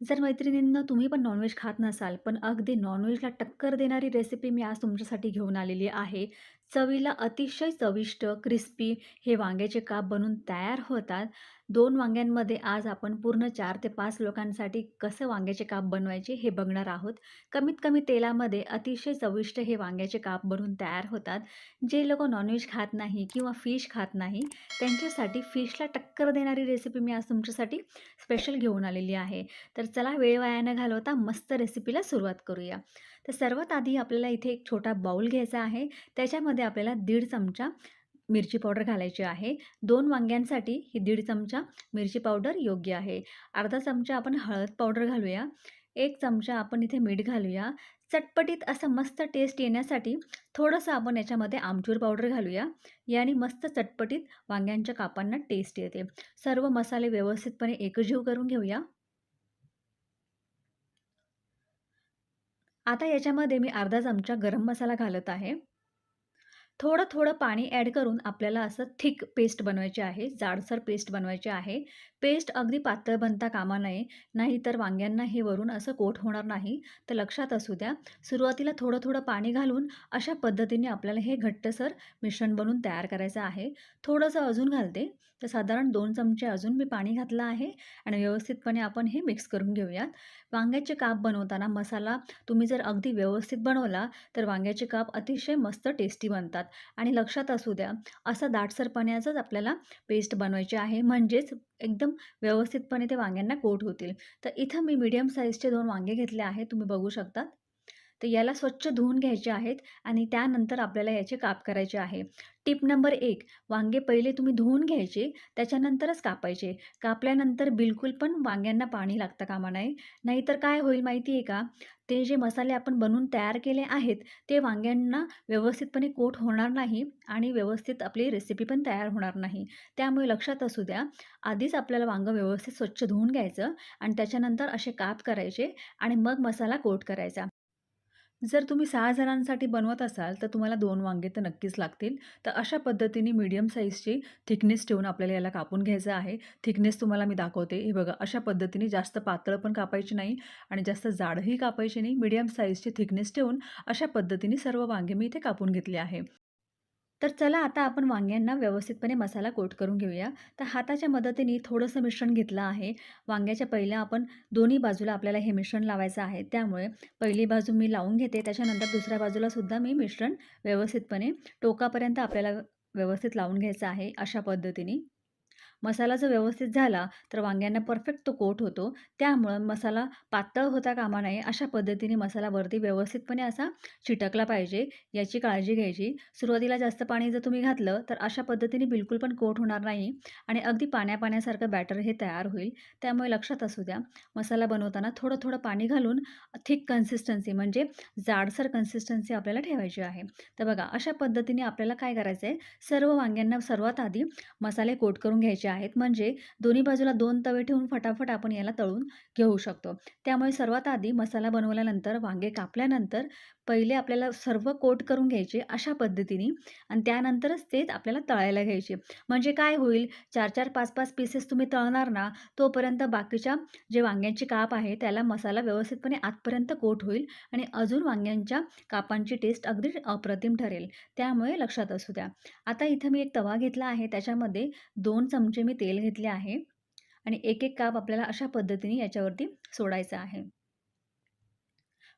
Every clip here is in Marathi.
जर मैत्रिणींना तुम्ही पण नॉनव्हेज खात नसाल, पण अगदी नॉनव्हेजला टक्कर देणारी रेसिपी मी आज तुमच्यासाठी घेऊन आलेली आहे. चवीला अतिशय चविष्ट, क्रिस्पी हे वांग्याचे काप बनून तयार होतात. दोन वांग्यांमध्ये आज आपण पूर्ण चार ते पाच लोकांसाठी कसं वांग्याचे काप बनवायचे हे बघणार आहोत. कमीत कमी तेलामध्ये अतिशय चविष्ट हे वांग्याचे काप बनून तयार होतात. जे लोकं नॉनव्हेज खात नाही किंवा फिश खात नाही, त्यांच्यासाठी फिशला टक्कर देणारी रेसिपी मी आज तुमच्यासाठी स्पेशल घेऊन आलेली आहे. तर चला वेळ वाया न घालवता मस्त रेसिपीला सुरुवात करूया. तर सर्वात आधी आपल्याला इथे एक छोटा बाउल घ्यायचा आहे. त्याच्यामध्ये आपल्याला दीड चमचा मिरची पावडर घालायची आहे. दोन वांग्यांसाठी ही दीड चमचा मिरची पावडर योग्य आहे. अर्धा चमचा आपण हळद पावडर घालूया. एक चमचा आपण इथे मीठ घालूया. चटपटीत असं मस्त टेस्ट येण्यासाठी थोडंसं आपण याच्यामध्ये आमचूर पावडर घालूया. याने मस्त चटपटीत वांग्यांच्या कापांना टेस्ट येते. सर्व मसाले व्यवस्थितपणे एकजीव करून घेऊया. आता याच्यामध्ये मी अर्धा चमचा गरम मसाला घालत आहे. थोडं-थोडं पाणी ॲड करून आपल्याला असं थिक पेस्ट बनवायची आहे, जाडसर पेस्ट बनवायची आहे. पेस्ट अगदी पातळ बनता कामा नये, नाहीतर वांग्यांना हे वरून असं कोट होणार नाही. तर लक्षात असू द्या. सुरुवातीला थोडं-थोडं पाणी घालून अशा पद्धतीने आपल्याला हे घट्टसर मिश्रण बनवून तयार करायचं आहे. थोडंसं अजून घालते. तर साधारण दोन चमचे अजून मी पाणी घातलं आहे आणि व्यवस्थितपणे आपण हे मिक्स करून घेऊयात. वांग्याचे काप बनवताना मसाला तुम्ही जर अगदी व्यवस्थित बनवला, तर वांग्याचे काप अतिशय मस्त टेस्टी बनतात. आणि लक्षात असू द्या, असा दाटसरपण्याचाच आपल्याला पेस्ट बनवायची आहे. म्हणजेच एकदम व्यवस्थितपणे ते वांग्यांना कोट होतील. तर इथं मी मीडियम साईजचे दोन वांगे घेतले आहेत. तुम्ही बघू शकतात तर याला स्वच्छ धुवून घ्यायचे आहेत आणि त्यानंतर आपल्याला याचे काप करायचे आहे. टिप नंबर एक वांगे पहिले तुम्ही धुवून घ्यायचे, त्याच्यानंतरच कापायचे. कापल्यानंतर बिलकुल पण वांग्यांना पाणी लागतं कामा नये. नाहीतर काय होईल माहिती आहे का? ते जे मसाले आपण बनवून तयार केले आहेत, ते वांग्यांना व्यवस्थितपणे कोट होणार नाही आणि व्यवस्थित आपली रेसिपी पण तयार होणार नाही. त्यामुळे लक्षात असू द्या, आधीच आपल्याला वांगं व्यवस्थित स्वच्छ धुवून घ्यायचं आणि त्याच्यानंतर असे काप करायचे आणि मग मसाला कोट करायचा. जर तुम्ही सहा जणांसाठी बनवत असाल, तर तुम्हाला दोन वांगे तर नक्कीच लागतील. तर अशा पद्धतीने मीडियम साईजची थिकनेस ठेवून आपल्याला याला कापून घ्यायचं आहे. थिकनेस तुम्हाला मी दाखवते. हे बघा अशा पद्धतीने जास्त पातळ पण कापायची नाही आणि जास्त जाडही कापायची नाही. मीडियम साईजची थिकनेस ठेवून अशा पद्धतीने सर्व वांगे मी इथे कापून घेतले आहे. तर चला आता आपण वांग्यांना व्यवस्थितपणे मसाला कोट करून घेऊया. तर हाताच्या मदतीने थोडंसं मिश्रण घेतलं आहे. वांग्याच्या पहिल्या आपण दोन्ही बाजूला आपल्याला हे मिश्रण लावायचं आहे. त्यामुळे पहिली बाजू मी लावून घेते. त्याच्यानंतर दुसऱ्या बाजूलासुद्धा मी मिश्रण व्यवस्थितपणे टोकापर्यंत आपल्याला व्यवस्थित लावून घ्यायचं आहे, अशा पद्धतीने. मसाला जर व्यवस्थित झाला, तर वांग्यांना परफेक्ट तो कोट होतो. त्यामुळं मसाला पातळ होता कामा नये. अशा पद्धतीने मसाला वरती व्यवस्थितपणे असा चिटकला पाहिजे, याची काळजी घ्यायची. सुरुवातीला जास्त पाणी जर तुम्ही घातलं, तर अशा पद्धतीने बिलकुल पण कोट होणार नाही आणि अगदी पाण्या-पाण्यासारखं बॅटर हे तयार होईल. त्यामुळे लक्षात असू द्या, मसाला बनवताना थोडं-थोडं पाणी घालून थिक कन्सिस्टन्सी म्हणजे जाडसर कन्सिस्टन्सी आपल्याला ठेवायची आहे. तर बघा अशा पद्धतीने आपल्याला काय करायचं आहे, सर्व वांग्यांना सर्वात आधी मसाले कोट करून घ्यायचे आहेत. म्हणजे दोन्ही बाजूला दोन तवे ठेवून फटाफट आपण याला तळून घेऊ शकतो. त्यामुळे सर्वात आधी मसाला बनवल्यानंतर, वांगे कापल्यानंतर पहिले आपल्याला सर्व कोट करून घ्यायचे अशा पद्धतीने आणि त्यानंतरच ते आपल्याला तळायला घ्यायचे. म्हणजे काय होईल 4-4, 5-5 पीसेस तुम्ही तळणार ना, तोपर्यंत बाकीच्या जे वांग्यांचे काप आहे त्याला मसाला व्यवस्थितपणे आतपर्यंत कोट होईल आणि अजून वांग्यांच्या कापांची टेस्ट अगदी अप्रतिम ठरेल. त्यामुळे लक्षात असू द्या. आता इथं मी एक तवा घेतला आहे. त्याच्यामध्ये दोन चमचे मी तेल घेतले आहे आणि एक-एक काप आपल्याला अशा पद्धतीने याच्यावरती सोडायचा आहे.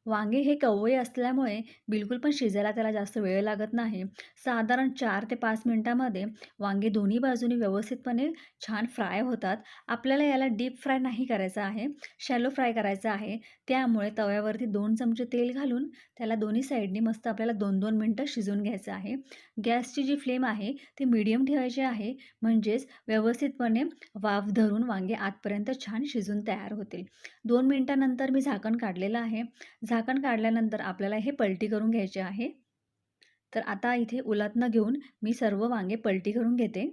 वांगे हे कवळे असल्यामुळे बिलकुल पण शिजायला त्याला जास्त वेळ लागत नाही. साधारण चार ते पाच मिनटामध्ये वांगे दोन्ही बाजूनी व्यवस्थितपणे छान फ्राय होतात. आपल्याला याला डीप फ्राय नाही करायचं आहे, शॅलो फ्राय करायचं आहे. त्यामुळे तव्यावरती दोन चमचे तेल घालून त्याला दोन्ही साईडनी मस्त आपल्याला दोन दोन मिनटं शिजवून घ्यायचं आहे. गॅसची जी फ्लेम आहे ती मीडियम ठेवायची आहे. म्हणजेच व्यवस्थितपणे वाफ धरून वांगे आतपर्यंत छान शिजून तयार होतील. दोन मिनटानंतर मी झाकण काढलेलं आहे. झाकण काढल्यानंतर आपल्याला हे पलटी करून घ्यायचे आहे. तर आता इथे उलातनं घेऊन मी सर्व वांगे पलटी करून घेते.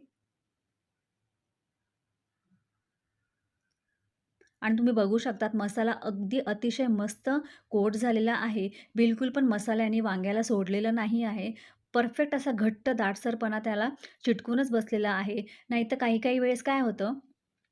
आणि तुम्ही बघू शकतात मसाला अगदी अतिशय मस्त कोट झालेला आहे. बिलकुल पण मसाल्याने वांग्याला सोडलेलं नाही आहे. परफेक्ट असा घट्ट दाटसरपणा त्याला चिटकूनच बसलेला आहे. नाही तर काही-काही वेळेस काय होतं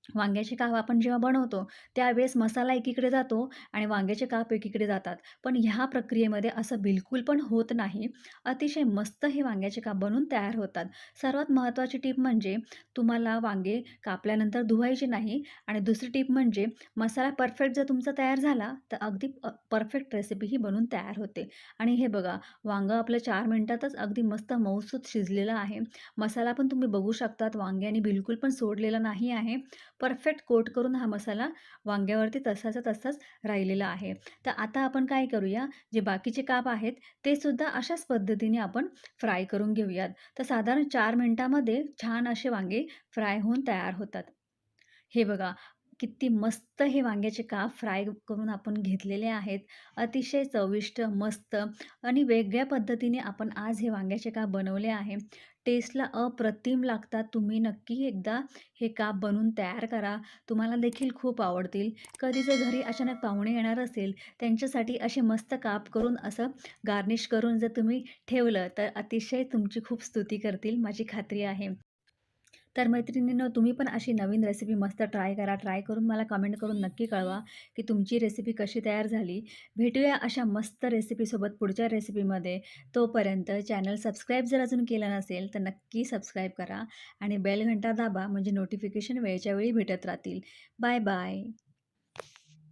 वांग्याचे काप आपण जेव्हा बनवतो, त्यावेळेस मसाला एकीकडे जातो आणि वांग्याचे काप एकीकडे जातात. पण ह्या प्रक्रियेमध्ये असं बिलकुल पण होत नाही. अतिशय मस्त हे वांग्याचे काप बनून तयार होतात. सर्वात महत्त्वाची टीप म्हणजे तुम्हाला वांगे कापल्यानंतर धुवायचे नाही आणि दुसरी टीप म्हणजे मसाला परफेक्ट जर तुमचा तयार झाला, तर अगदी परफेक्ट रेसिपी ही बनून तयार होते. आणि हे बघा, वांगं आपलं चार मिनटातच अगदी मस्त मऊसूत शिजलेलं आहे. मसाला पण तुम्ही बघू शकतात वांग्याने बिलकुल पण सोडलेला नाही आहे. परफेक्ट कोट करून हा मसाला वांग्यावरती तसाचा तसाच राहिलेला आहे. तर आता आपण काय करूया, जे बाकीचे काप आहेत ते सुद्धा अशाच पद्धतीने आपण फ्राय करून घेऊयात. तर साधारण चार मिनटामध्ये छान असे वांगे फ्राय होऊन तयार होतात. हे बघा, किती मस्त हे वांग्याचे काप फ्राय करून आपण घेतलेले आहेत. अतिशय चविष्ट, मस्त आणि वेगळ्या पद्धतीने आपण आज हे वांग्याचे काप बनवले आहे. टेस्टला अप्रतिम लागतात. तुम्ही नक्की एकदा हे काप बनवून तयार करा. तुम्हाला देखील खूप आवडतील. कधी जर घरी अचानक पाहुणे येणार असेल, त्यांच्यासाठी असे मस्त काप करून असं गार्निश करून जर तुम्ही ठेवलं, तर अतिशय तुमची खूप स्तुती करतील, माझी खात्री आहे. तर मैत्रिणींनो, तुम्ही पण अशी नवीन रेसिपी मस्त ट्राय करा. ट्राय करून मला कमेंट करून नक्की कळवा, की तुमची रेसिपी कशी तयार झाली. भेटूया अशा मस्त रेसिपीसोबत पुढच्या रेसिपीमध्ये. तोपर्यंत चॅनल सबस्क्राईब जर अजून केलं नसेल, तर नक्की सबस्क्राईब करा आणि बेल घंटा दाबा म्हणजे नोटिफिकेशन वेळच्या वेळी भेटत राहतील. Bye bye.